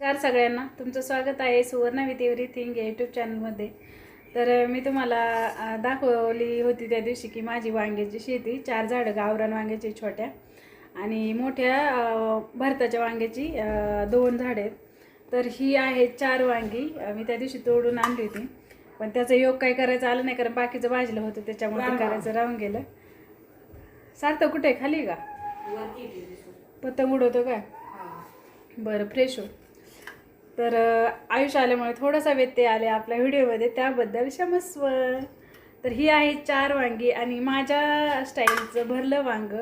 नमस्कार सगळ्यांना. तुमचं स्वागत आहे सुवर्ण विथ एव्हरीथिंग या यूट्यूब चॅनलमध्ये तर मी तुम्हाला दाखवली होती त्या दिवशी की माझी वांग्याची शेती चार झाडं गावरान वांग्याची छोट्या आणि मोठ्या भरताच्या वांग्याची दोन झाडं आहेत. तर ही आहेत चार वांगी. मी त्या दिवशी तोडून आणली होती. पण त्याचं योग काही करायचं आलं नाही कारण बाकीचं भाजलं होतं त्याच्यामुळे करायचं राहून गेलं. सार्थक कुठे आहे? खाली का? पतंग उडवतो का बरं फ्रेश हो. तर आयुष्य आल्यामुळे थोडासा व्यत्यय आले आपल्या व्हिडिओमध्ये त्याबद्दल क्षमस्व. तर ही आहे चार वांगी आणि माझ्या स्टाईलचं भरलं वांग.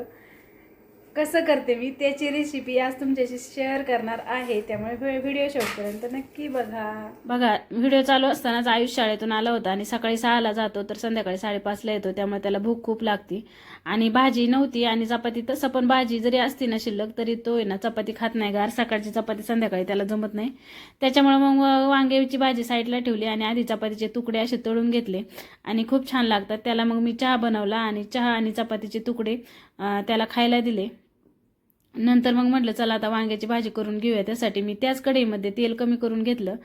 कसं करते मी त्याची रेसिपी आज तुमच्याशी शेअर करणार आहे. त्यामुळे व्हिडिओ शेवटपर्यंत नक्की बघा. बघा व्हिडिओ चालू असतानाच आयुष शाळेतून आला होता आणि सकाळी सहाला जातो तर संध्याकाळी साडेपाचला येतो त्यामुळे त्याला भूक खूप लागती. आणि भाजी नव्हती आणि चपाती तसं पण भाजी जरी असती ना शिल्लक तरी तो आहे ना चपाती खात नाही. गार सकाळची चपाती संध्याकाळी त्याला जमत नाही. त्याच्यामुळे मग वांग्याची भाजी साईडला ठेवली आणि आधी चपातीचे तुकडे असे तळून घेतले. आणि खूप छान लागतात. त्याला मग मी चहा बनवला आणि चहा आणि चपातीचे तुकडे त्याला खायला दिले. नंतर मग म्हटलं चला आता वांग्याची भाजी करून घेऊया. त्यासाठी मी त्याच कढईमध्ये तेल कमी करून घेतलं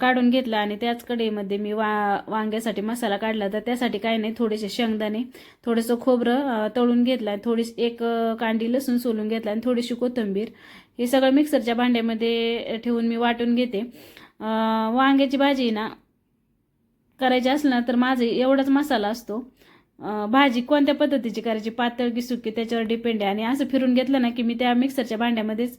काढून घेतलं आणि त्याच कढईमध्ये मी वा वांग्यासाठी मसाला काढला. तर त्यासाठी काय नाही थोडेसे शेंगदाणे थोडंसं खोबरं तळून घेतलं आणि थोडीशी एक कांडी लसूण सोलून घेतला आणि थोडीशी कोथिंबीर. हे सगळं मिक्सरच्या भांड्यामध्ये ठेवून मी वाटून घेते. वांग्याची भाजी ना करायची असली ना तर माझं एवढाच मसाला असतो. भाजी कोणत्या पद्धतीची करायची? पातळ की सुकी? त्याच्यावर डिपेंड आहे. आणि असं फिरून घेतलं ना की मी त्या मिक्सरच्या भांड्यामध्येच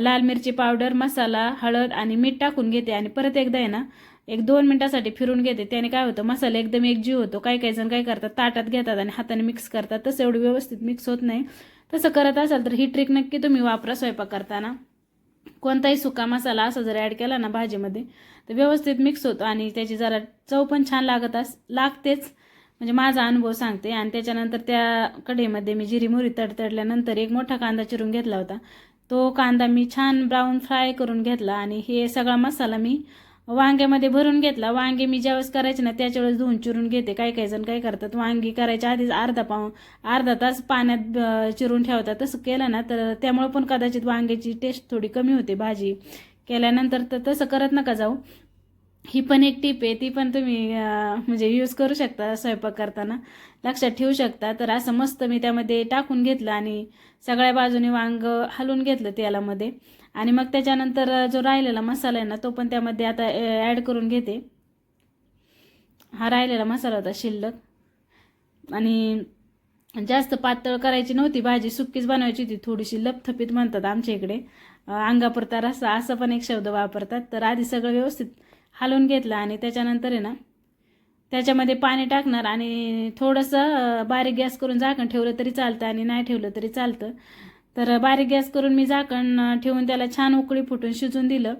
लाल मिरची पावडर मसाला हळद आणि मीठ टाकून घेते. आणि परत एकदा आहे ना एक दोन मिनिटासाठी फिरून घेते. त्याने काय होतं? मसाला एकदम एकजीव होतो. काही काही जण काय करतात? ताटात घेतात आणि हाताने मिक्स करतात. तसं एवढं व्यवस्थित मिक्स होत नाही. तसं करत असाल तर ही ट्रिक नक्की तुम्ही वापरा स्वयंपाक करताना कोणताही सुका मसाला असा जर ॲड केला ना भाजीमध्ये तर व्यवस्थित मिक्स होतो आणि त्याची जरा चव पण छान लागत अस लागतेच. म्हणजे माझा अनुभव सांगते. आणि त्याच्यानंतर त्या कढईमध्ये मी जिरी मोहरी तडतडल्यानंतर एक मोठा कांदा चिरून घेतला होता. तो कांदा मी छान ब्राऊन फ्राय करून घेतला आणि हे सगळा मसाला मी वांग्यामध्ये भरून घेतला. वांगे मी ज्यावेळेस करायचे ना त्याच्या वेळेस धुवून चिरून घेते. काही काही जण काय करतात वांगी करायच्या आधीच अर्धा पाव अर्धा तास पाण्यात चिरून ठेवतात तसं केलं ना तर त्यामुळे पण कदाचित वांग्याची टेस्ट थोडी कमी होते भाजी केल्यानंतर. तर तसं करत नका जाऊ. ही पण एक टीप आहे ती पण तुम्ही म्हणजे यूज करू शकता स्वयंपाक करताना. लक्षात ठेवू शकता. तर असं मस्त मी त्यामध्ये टाकून घेतलं आणि सगळ्या बाजूने वांग हलवून घेतलं तेलामध्ये. आणि मग त्याच्यानंतर जो राहिलेला मसाला आहे ना तो पण त्यामध्ये आता ॲड करून घेते. हा राहिलेला मसाला होता शिल्लक. आणि जास्त पातळ करायची नव्हती भाजी सुक्कीच बनवायची होती. थोडीशी लपथपीत म्हणतात आमच्या इकडे. अंगापुरता रस्सा असं पण एक शब्द वापरतात. तर आधी सगळं व्यवस्थित हलवून घेतलं आणि त्याच्यानंतर आहे ना त्याच्यामध्ये पाणी टाकणार आणि थोडंसं बारीक गॅस करून झाकण ठेवलं तरी चालतं आणि नाही ठेवलं तरी चालतं. तर बारीक गॅस करून मी झाकण ठेवून त्याला छान उकळी फुटून शिजून दिलं.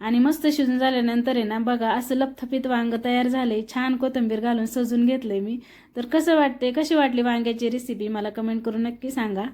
आणि मस्त शिजून झाल्यानंतर आहे ना बघा असं लपथपीत वांग तयार झाले छान कोथिंबीर घालून सजून घेतलंय मी. तर कसं वाटते कशी वाटली वांग्याची रेसिपी मला कमेंट करून नक्की सांगा.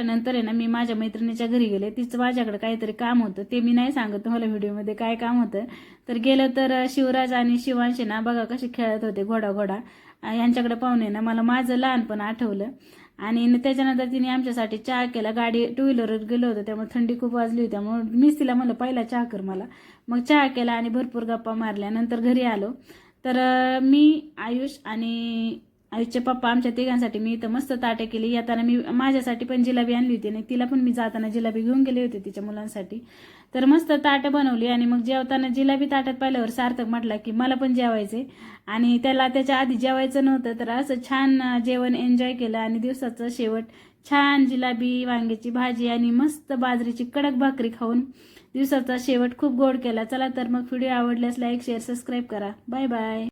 झाल्यानंतर आहे ना मी माझ्या मैत्रिणीच्या घरी गेले. तिचं माझ्याकडे काहीतरी काम होतं. ते मी नाही सांगत तुम्हाला व्हिडिओमध्ये काय काम होतं. तर गेलं तर शिवराज आणि शिवांशी ना बघा कसे खेळत होते घोडा घोडा यांच्याकडे पाहुणे ना मला माझं लहानपण आठवलं. आणि त्याच्यानंतर तिने आमच्यासाठी चहा केला. गाडी टू व्हीलरवर गेलो होतो. त्यामुळे थंडी खूप वाजली होती. त्यामुळे मीच तिला म्हणलं पहिला चहा कर मला. मग चहा केला आणि भरपूर गप्पा मारल्या. नंतर घरी आलो. तर मी आयुष आणि आयुषचे पप्पा आमच्या तिघांसाठी मी इथं मस्त ताटे केली. येताना मी माझ्यासाठी पण जिलाबी आणली होती आणि तिला पण मी जाताना जिलाबी घेऊन गेले होते तिच्या मुलांसाठी. तर मस्त ताटं बनवली आणि मग जेवताना जिलाबी ताटात पाहिल्यावर सार्थक म्हटला की मला पण जेवायचे आणि त्याला त्याच्या आधी जेवायचं नव्हतं तर असं छान जेवण एन्जॉय केलं आणि दिवसाचं शेवट छान जिलाबी वांग्याची भाजी आणि मस्त बाजरीची कडक भाकरी खाऊन दिवसाचा शेवट खूप गोड केला. चला तर मग व्हिडिओ आवडल्यास लाईक शेअर सबस्क्राईब करा. Bye bye